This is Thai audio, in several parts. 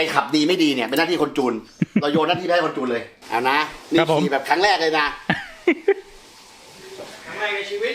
อ้ขับดีไม่ดีเนี่ยเป็นหน้าที่คนจูน เราโยนหน้าที่ไปให้คนจูนเลยเอานะนี่ครับผม ขี่แบบครั้งแรกเลยนะ ครั้งแรกในชีวิต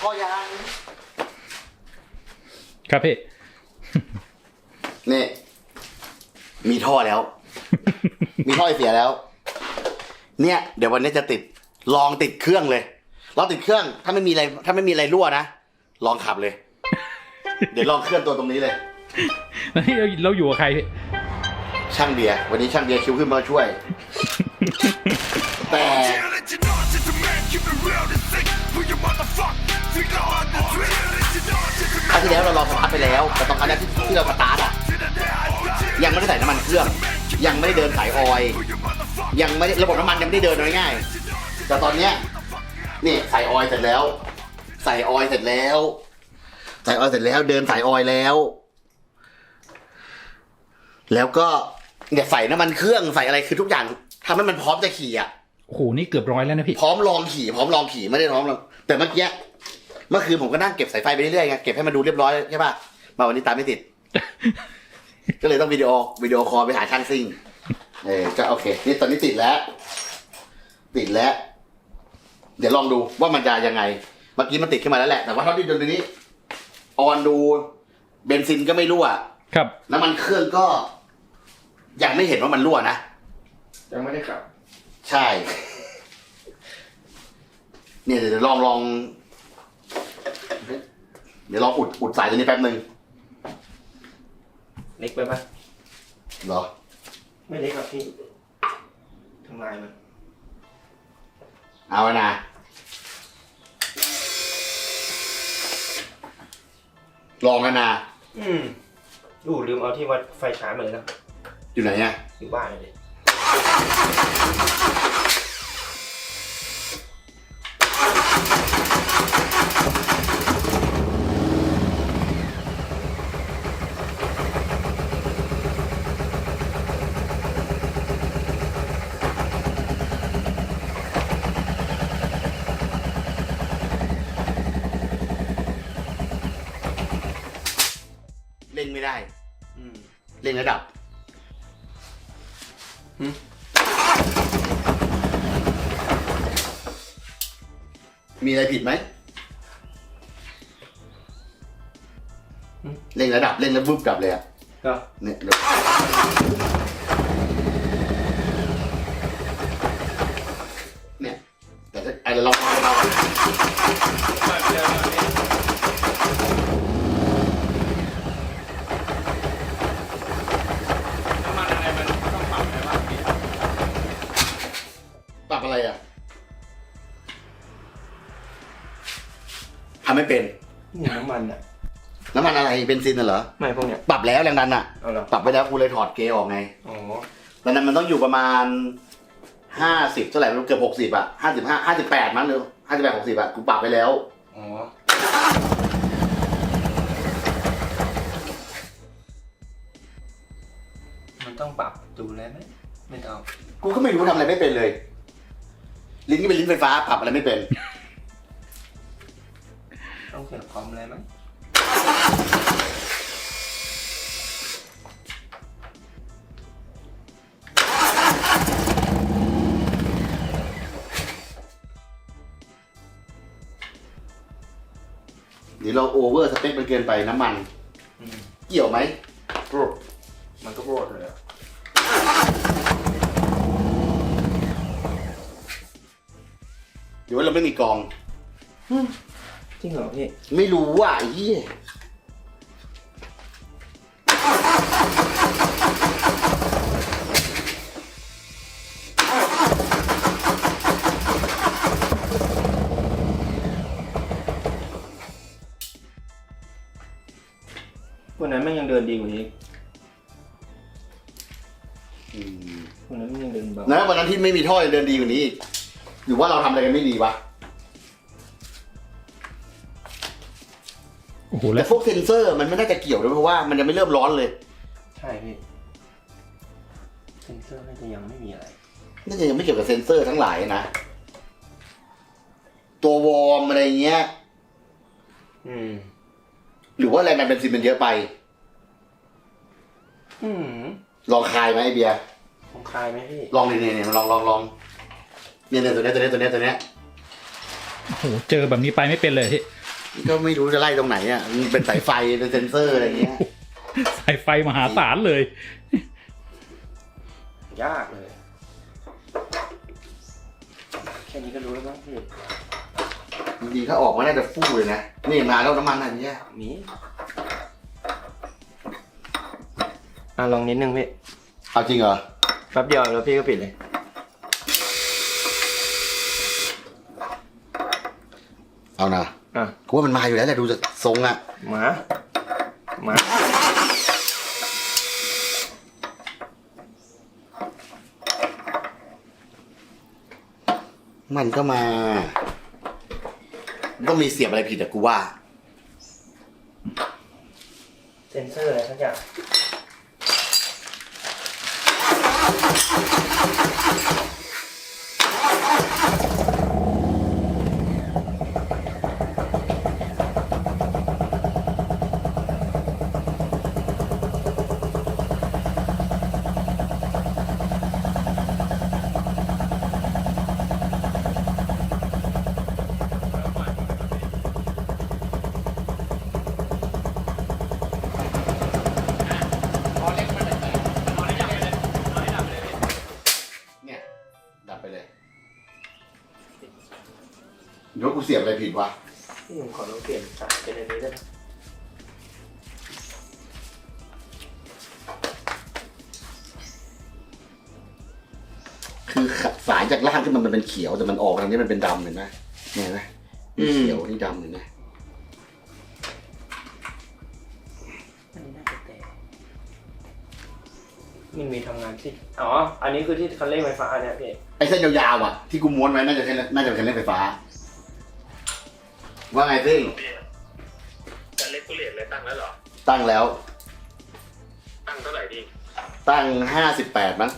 ท่อยางครับพี่ นี่ มีท่อแล้ว มีท่อไอเสียแล้ว เนี่ย เดี๋ยววันนี้จะติด ลองติดเครื่องเลยลองติดเครื่อง ถ้าไม่มีอะไร ถ้าไม่มีอะไรรั่วนะ ลองขับเลย เดี๋ยวลองเคลื่อนตัวตรงนี้เลยแล้วนี่เราเราอยู่กับใครพี่ช่างเบียร์วันนี้ช่างเบียร์คิวขึ้นมาช่วย แต่ Let ครั้งที่แล้วเราลองสตาร์ทไปแล้วแต่ตอนครั้งแรกที่ที่เราสตาร์ทอะยังไม่ได้ใส่น้ำมันเครื่อง ยังไม่ได้เดินสายออยล์ยังไม่ได้ระบบน้ำมันยังไม่ได้เดินเอาง่ายๆแต่ตอนเนี้ยนี่ใส่ออยล์เสร็จแล้ว ใส่ออยล์เสร็จแล้วใส่ออยล์เสร็จแล้ว เดินสายออยล์แล้ว แล้วก็เนี่ยใส่น้ำมันเครื่องใส่อะไรคือทุกอย่างทำให้มันพร้อมจะขี่อะโอ้โหนี่เกือบร้อยแล้วนะพี่พร้อมลองขี่พร้อมลองขี่ไม่ได้พร้อมลองแต่เมื่อกี้ เมื่อคืนผมก็นั่งเก็บสายไฟไปเรื่อยๆไงเก็บให้มันดูเรียบร้อยใช่ป่ะมาวันนี้ตามไม่ติด ก็เลยต้องวิดีโอวิดีโอคอลไปหาช่างซิ่งเออก็โอเค นี่ตอนนี้ติดแล้ว ติดแล้ว เดี๋ยวลองดูว่ามันจะยังไง เมื่อกี้มันติดขึ้นมาแล้วแหละ แต่ว่าเท่าที่ดูตรงนี้ออนดูเบนซินก็ไม่รั่ว ครับ น้ำมันเครื่องก็ ยังไม่เห็นว่ามันรั่วนะ ยังไม่ได้ขับ ใช่ เนี่ยเดี๋ยวลองลอง เดี๋ยวลองอุดอุดสายตัวนี้แป๊บหนึ่งเล็กไปปะเหรอ ไม่เล็กครับพี่ทำลายมันเอาไว้นะลองกันนะอืมดูลืมเอาที่วัดไฟฉายมาเลยนะอยู่ไหนเนี่ยอยู่บ้านเลย เล่งไม่ได้ อืม เล่งระดับหืมมีอะไรผิดไหมเล่งระดับเล่งแล้ววุบกลับเลยอะก็เนี่ยเดี๋ยวเนี่ยแต่ถ้าไอ้เราลองลองลองปรั บอะไรอะทำไม่เป็นนี่น้ำมันอะ น้ำมันอะไรเบนซินน่ะเหรอ ไม่พวกเนี้ย ปรับแล้วแรงดันอะ เอาเหรอปรับไปแล้วกูเลยถอดเกยร์ออกไงอ๋อตอนนั้นมันต้องอยู่ประมาณห้าสิบเท่าไหร่ไม่รู้เกือบหกสิบอะห้าสิบห้าห้าสิบแปดมั้งหรือห้าสิบแปดหกสิบอะกูปรับไปแล้ว อ๋อมันต้องปรับดูแลไหมไม่ต้อง กูก็ไม่รู้ทำอะไรไม่เป็นเลย ลิ้นก็เป็นลิ้นไฟฟ้าปรับอะไรไม่เป็น ต้องเปลี่ยนคอมอะไรไหมเดี๋ยวเราโอเวอร์สเปคมันเกินไปน้ำมัน อืมเกี่ยวไหมโรดมันก็โรดเลยอะ เดี๋ยวเราไม่มีกอง จริงเหรอพี่ ไม่รู้ว่ะไอ้เหี้ยวันนั้นแม่งยังเดินดีกว่านี้อืมวันนั้นแม่งยังเดินเบานะวันนั้นที่ไม่มีท่อยังเดินดีกว่านี้อีกห รือว่าเราทำอะไรกันไม่ดีวะ โอ้โหแต่แล้วพวกเซนเซอร์มันไม่น่าจะเกี่ยวด้วยเพราะว่ามันยังไม่เริ่มร้อนเลย ใช่พี่เซนเซอร์น่าจะยังไม่มีอะไร น่าจะยังไม่เกี่ยวกับเซนเซอร์ทั้งหลายนะ ตัววอร์มอะไรเงี้ย อืม หรือว่าแรงดันเบนซินมันเยอะไป อืมลองคลายไหมไอเบียร์คงคลายไหมพี่ ลองเนี่ยเนี่ยลองลองลอง เนี่ยเนี่ยตัวเนี้ยตัวเนี้ยตัวเนี้ยตัวเนี้ยโอ้โหเจอแบบนี้ไปไม่เป็นเลยพี่ก็ไม่รู้จะไล่ตรงไหนอะมันเป็นสายไฟเป็นเซนเซอร์อะไรเงี้ยสายไฟมหาศาลเลย ยากเลย แค่นี้ก็รู้แล้วมั้งพี่จริงๆถ้าออกมาน่าจะฟู่เลยนะนี่มาแล้วน้ำมันอันเนี้ยมีอะลองนิดนึงพี่ เอาจริงเหรอ แป๊บเดียวแล้วพี่ก็ปิดเลย เอานะอะกูว่ามันมาอยู่แล้วแหละดูจากทรงอะหมาหมา มันก็มา ต้องมีเสียบอะไรผิดอะกูว่า เซนเซอร์อะไรสักอย่าง สียบอะไรผิดวะพี่ผมขอลองเปลี่ยนสายเป็นอันนี้ได้ไหมคือสายจากล่างขึ้นมามันเป็นเขียวแต่มันออกทางนี้มันเป็นดำเห็นไหมเนี่ยเห็นไหมนี่เขียวนี่ดำเห็นไหมอันนี้น่าจะแตกมันมีทำงานที่อ๋อ อันนี้คือที่คันเร่งไฟฟ้าเนี่ยพี่ไอ้เส้นยาวๆอะที่กูม้วนไว้น่าจะเป็นน่าจะเป็นเครื่องเล่นไฟฟ้า ว่าไงซิ่งจะเล็กกูเลตเลยตั้งแล้วเหรอ ตั้งแล้ว ตั้งเท่าไหร่ดี ตั้งห้าสิบแปดมั้ง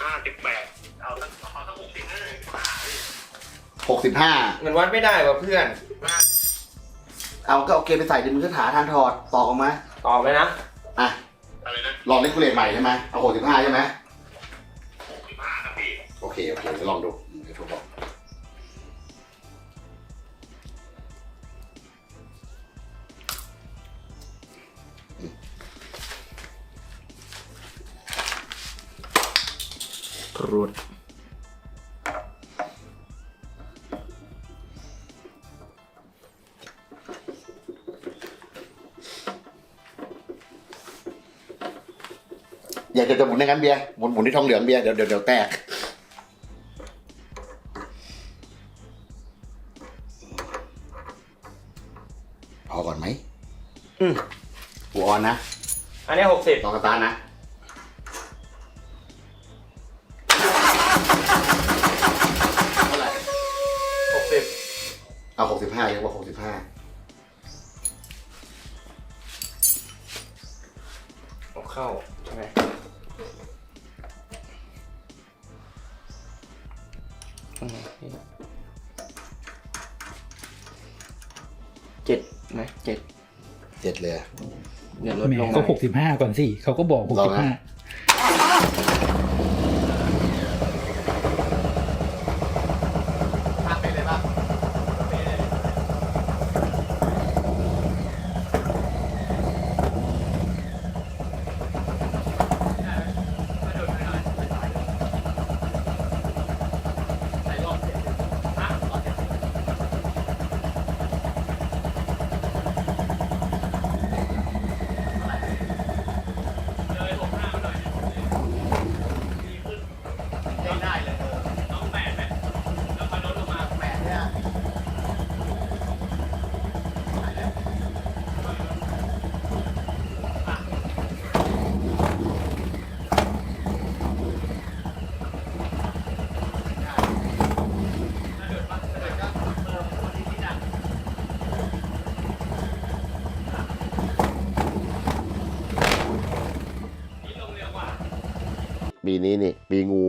ห้าสิบแปดเอาตั้งเอาตั้งหกสิบห้าหกสิบห้ามันวัดไม่ได้ว่ะเพื่อนเอาก็โอเคไปใส่ดิมึงก็หาทางถอดต่อออกมาต่อไปนะอะอะไรนะลองเล่นกูเลตใหม่ใช่ไหมเอาหกสิบห้าใช่ไหมหกสิบห้าครับพี่โอเคโอเคเดี๋ยวลองดู รวดอย่าเดี๋ยวจะหมุนในงั้นเบียร์หมุนหมุนที่ทองเหลืองเบียร์เดี๋ยวเดี๋ยวเดี๋ยวแตก พอก่อนไหมอืมกูออนนะ อันนี้หกสิบ ลองสตาร์ทนะ เอาหกสิบห้าเยอะกว่าหกสิบห้าเอาเข้าใช่ไหมอืมเจ็ดไหมเจ็ดเจ็ดเลยอะ เดี๋ยวลดแหมลงก็มาหกสิบห้าก่อนสิเขาก็บอกหกลอสิงบนะ ปีนี้นี่ ปีงู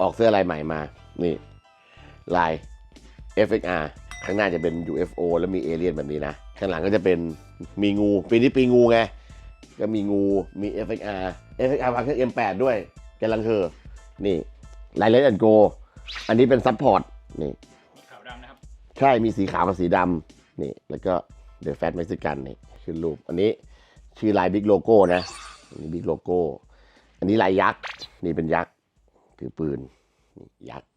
ออกเสื้อลายใหม่มา นี่ ลาย FXR ข้างหน้าจะเป็น UFO แล้วมีเอเลี่ยนแบบนี้นะ ข้างหลังก็จะเป็นมีงู ปีนี้ปีงูไง ก็มีงู มี FXR FXR วางเครื่อง M8 ด้วยกำลังเธอ นี่ลายเลนแอนโก อันนี้เป็นซัพพอร์ต นี่ขาวดำนะครับ ใช่ มีสีขาวกับสีดำ นี่ แล้วก็เดอะแฟตเม็กซิกันนี่ คือรูป อันนี้ชื่อลายบิ๊กโลโก้นะอันนี้บิ๊กโลโก้ อันนี้ลายยักษ์นี่เป็นยักษ์ถือปืนนี่ยักษ์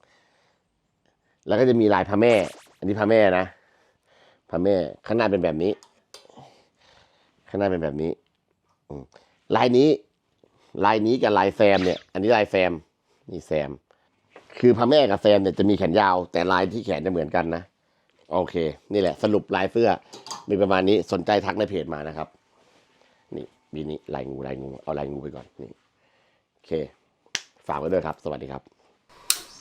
แล้วก็จะมีลายพระแม่ อันนี้พระแม่นะพระแม่ข้างหน้าเป็นแบบนี้ ข้างหน้าเป็นแบบนี้อลายนี้ ลายนี้กับลายแซมเนี่ย อันนี้ลายแซมนี่แซม คือพระแม่กับแซมเนี่ยจะมีแขนยาว แต่ลายที่แขนจะเหมือนกันนะโอเค นี่แหละ สรุปลายเสื้อ มีประมาณนี้สนใจทักในเพจมานะครับ นี่บีนี้ลายงูลายงูเอาลายงูไปก่อนนี่ เค ฝากไว้ด้วยครับ สวัสดีครับ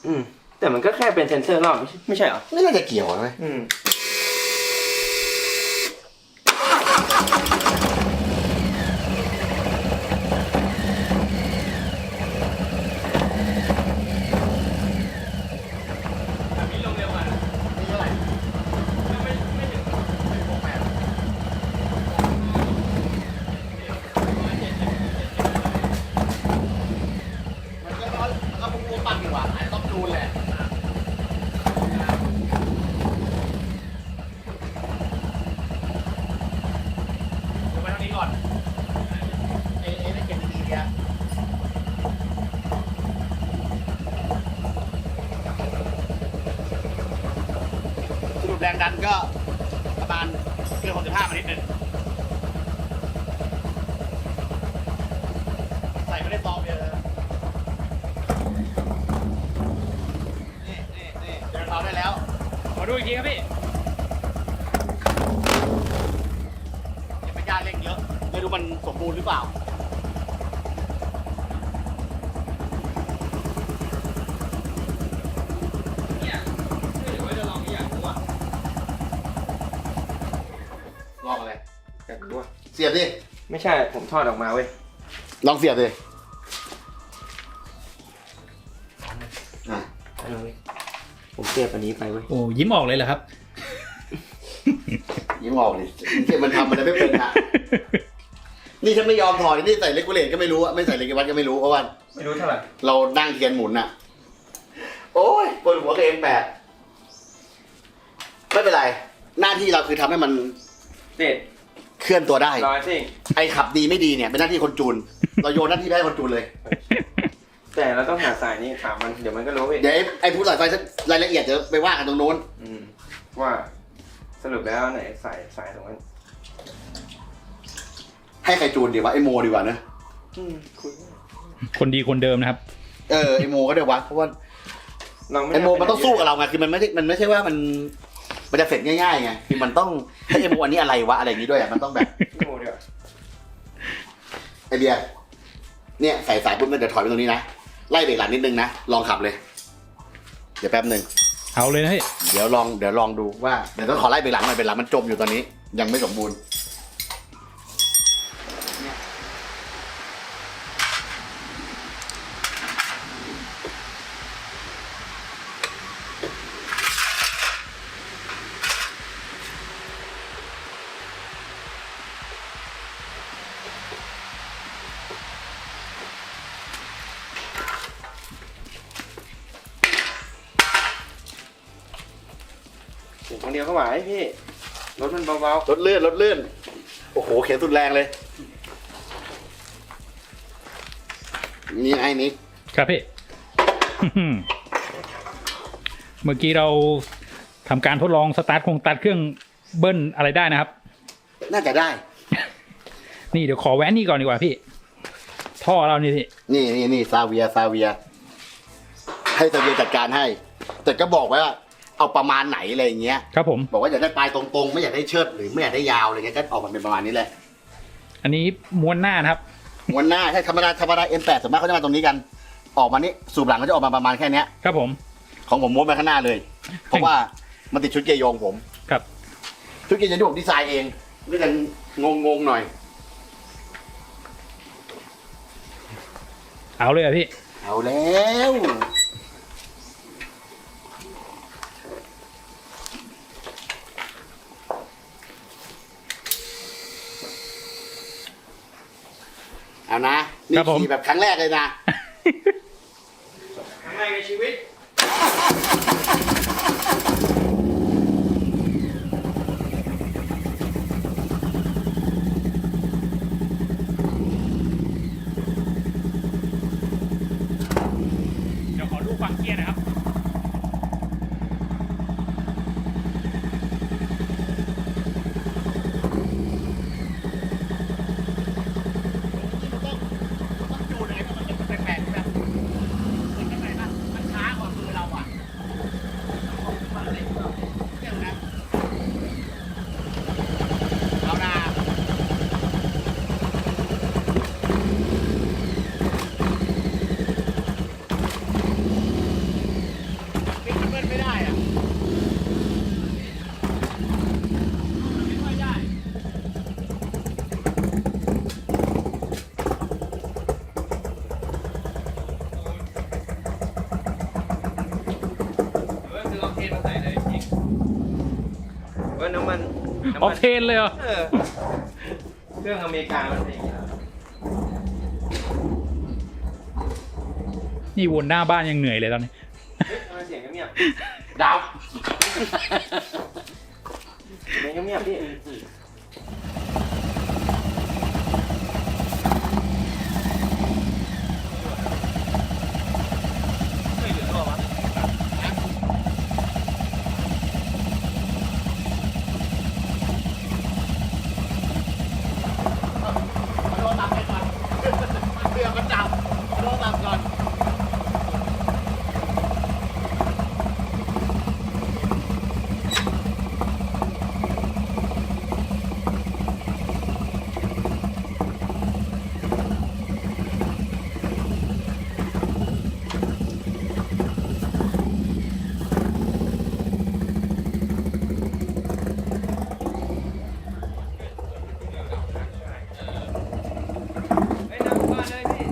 อืมแต่มันก็แค่เป็นเซนเซอร์รอบไม่ใช่ไม่ใช่เหรอ ไม่น่าจะเกี่ยวนะเว้ย อืม มันก็ร้อนมันก็พุ่งๆปั่นดีกว่าอาจจะต้องจูนแหละ ดูไปทางนี้ก่อน เอ๊ะเอ๊ะได้เก็บดีๆเนี่ยสรุป แรงดันก็ประมาณเกิน65มานิดนึงใส่ไม่ได้ซองเดียวเลยนี่นี่นี่เดินเราได้แล้ว ขอดูอีกทีครับพี่ยังไม่กล้าเร่งเยอะไม่รู้มันสมบูรณ์หรือเปล่า ล องอะไรอยากรู้ว่าเสียบดิ ไม่ใช่ผมทอดออกมาเว้ยลองเสียบดิอะอันนี้ผมเสียบอันนี้ไปเว้ยโอ้ยิ้มออกเลยเหรอครับ ยิ้มออกดิเสียบมันทำมันไม่เป็นอะ นี่ฉันไม่ยอมถอดนี่ใส่เลกูเลตก็ไม่รู้อะไม่ใส่เลกวัดก็ไม่รู้เพราะว่าไม่รู้เท่าไหร่เรานั่งเทียนหมุนอะโอ้ยปวดหัวกับเอ็มแปดไม่เป็นไร หน้าที่เราคือทำให้มัน เด็ดเคลื่อนตัวได้ ร้อยสิไอ้ขับดีไม่ดีเนี่ยเป็นหน้าที่คนจูน เราโยนหน้าที่ไปให้คนจูนเลย แต่เราต้องหาสายนี่ถามมันเดี๋ยวมันก็รู้เว้ยเดี๋ยวไอ้ไอ้ผู้สายไฟรายละเอียดเดี๋ยวไปว่ากันตรงโน้น อืมว่าสรุปแล้วไหนสายสายตรงนั้นให้ใครจูนดีวะไอ้โมดีกว่านะอืมคุยคนดีคนเดิมนะครับ เออไอ้โมก็ได้วะเพราะว่าเราไม่ไอ้โมมันต้องสู้กับเราไงคือมันไม่ใช่มันไม่ใช่ว่ามัน มันจะเสร็จง่ายๆไงคือมันต้องให้ไอ้โมอันนี้อะไรวะอะไรอย่างนี้ด้วยอะมันต้องแบบพี่โมเดี๋ยวไอเดียเนี่ยใส่สายปุ๊บมันเดี๋ยวถอยไปตรงนี้นะไล่เบรกหลังนิดนึงนะลองขับเลย เดี๋ยวแป๊บหนึ่งเอาเลยนะพี่เดี๋ยวลองเดี๋ยวลองดูว่าเดี๋ยวต้องขอไล่เบรกหลังหน่อยเบรกหลังมันจมอยู่ตอนนี้ ยังไม่สมบูรณ์ เสียงคนเดียวก็ ไหวพี่รถมันเบารถเลื่อนรถเลื่อน โอ้โห เข็นสุดแรงเลย นี่ไอ้นิกครับพี่ เมื่อกี้เราทำการทดลองสตาร์ทคงตัดเครื่องเบิ้ลอะไรได้นะครับ น่าจะได้ นี่เดี๋ยวขอแว้นนี่ก่อนดีกว่าพี่ ท่อเรานี่พี่นี่นี่นี่ซาเวียซาเวีย ให้ซาเวียจัดการให้ แต่ก็บอกไว้ว่า เอาประมาณไหนอะไรอย่างเงี้ย ครับผม บอกว่าอยากได้ปลายตรงๆ ไม่อยากได้เชิดหรือไม่อยากได้ยาวอะไรเงี้ยก็ออกมาเป็นประมาณนี้แหละอันนี้ม้วนหน้านะครับ ม้วนหน้าใช่ธรรมดาธรรมดา M8 ส่วนมากเขาจะมาตรงนี้กัน ออกมานี่สูบหลังก็จะออกมาประมาณแค่เนี้ย ครับผม ของผมม้วนไปข้างหน้าเลย เพราะว่ามันติดชุดเกียร์โยงผมครับ ชุดเกียร์โยงที่ผมดีไซน์เองด้วยกันงงๆหน่อย เอาเลยอะพี่ เอาแล้ว เอา นะนี่ครับผม ขี่แบบครั้งแรกเลยนะ ครั้งแรกในชีวิต เดี๋ยวขอดูฟังเกียร์นะครับ ต้องจูนอะไรก็มันจะแปลกๆแบบเหมือนกันไหนนะมันช้ากว่ามือเราอะเที่ยวนะเอานาปิดเบิ้ลไม่ได้อะไม่ค่อยได้ เออซื้อออกเทนมาใส่เลยจริงเออน้ำมันน้ำ ออมักเทนเลยเหรอเออเครื่องอเมริกามันเป็นอย่างนี้แล้วนี่วนหน้าบ้านยังเหนื่อยเลยตอนนี้ เฮ้ยทำไมเสียงเงียบดับๆเสียงเงียบๆพี่ ไม่เหลือหรอวะ โดนตับไปก่อนเรือมันดับโดนตับก่อน เฮ้ยน้ำบ้านเลยพี่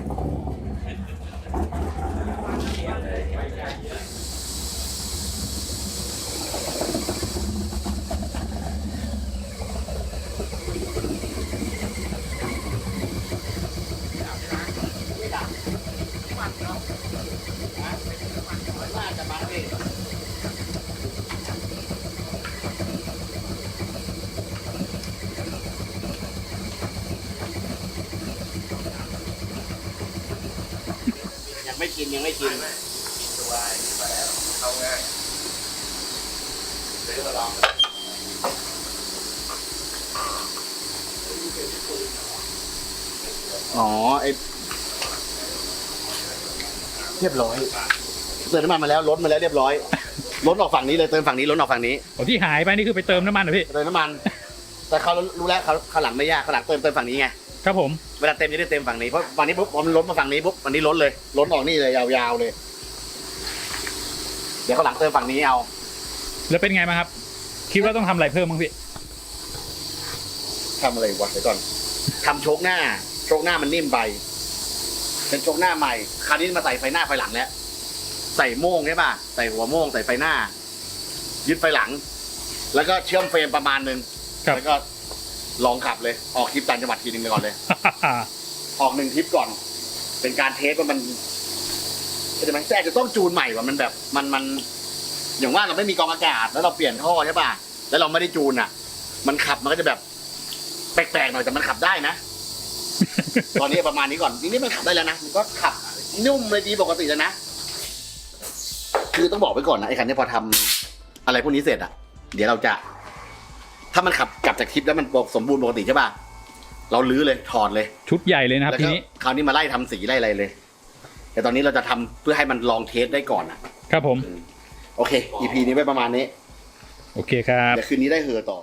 น่าจะมาเองยังไม่กินยังไม่กิน เอาง่าย อ๋อไอเรียบร้อยเติมน้ำมันมาแล้วล้นมาแล้วเรียบร้อยล้นออกฝั่งนี้เลยเติมฝั่งนี้ล้นออกฝั่งนี้โอ้ที่หายไปนี่คือไปเติมน้ำมันเหรอพี่เติมน้ำมัน แต่เขารู้แล้วเขาเขาหลังไม่ยากเขาหลังเติมเติมฝั่งนี้ไงครับผมเวลาเต็มจะได้เต็มฝั่งนี้เพราะฝั่งนี้ปุ๊บพอมันล้นมาฝั่งนี้ปุ๊บวันนี้ล้นเลยล้นออกนี่เลยยาวๆเลย เดี๋ยวเขาหลังเติมฝั่งนี้เอา แล้วเป็นไงบ้างครับ คิดว่าต้องทำอะไรเพิ่มบ้างพี่ทำอะไรวะเดี๋ยวก่อนทำโชคหน้าโชคหน้ามันนิ่มไป เป็นโชคหน้าใหม่ คราวนี้มาใส่ไฟหน้าไฟหลังแล้ว ใส่โม่งใช่ป่ะ ใส่หัวโม่งใส่ไฟหน้า ยึดไฟหลัง แล้วก็เชื่อมเฟรมประมาณหนึงครับ แล้วก็ลองขับเลย ออกทริปต่างจังหวัดทีหนึ่งไปก่อนเลย ออกหนึ่งทริปก่อน เป็นการเทสว่ามันเข้าใจไหมแต่อาจจะต้องจูนใหม่ว่ามันแบบมันมัน อย่างว่าเราไม่มีกองอากาศ แล้วเราเปลี่ยนท่อใช่ป่ะ แล้วเราไม่ได้จูนอะ มันขับมันก็จะแบบ แปลกๆหน่อยแต่มันขับได้นะ ตอนนี้ประมาณนี้ก่อนนี่มันขับได้แล้วนะมันก็ขับนุ่มเลยดีปกติแล้วนะ คือต้องบอกไว้ก่อนนะไอ้คันนี้พอทำอะไรพวกนี้เสร็จอะเดี๋ยวเราจะ ถ้ามันขับกลับจากทริปแล้วมันสมบูรณ์ปกติใช่ป่ะเราลื้อเลยถอดเลย ชุดใหญ่เลยนะครับแล้วทีก็นี้คราวนี้มาไล่ทำสีไล่อะไรเลย แต่ตอนนี้เราจะทำเพื่อให้มันลองเทสได้ก่อนอะครับผม โอเค EP นี้ไว้ประมาณนี้ โอเคครับเดี๋ยวคืนนี้ได้เฮอต่อ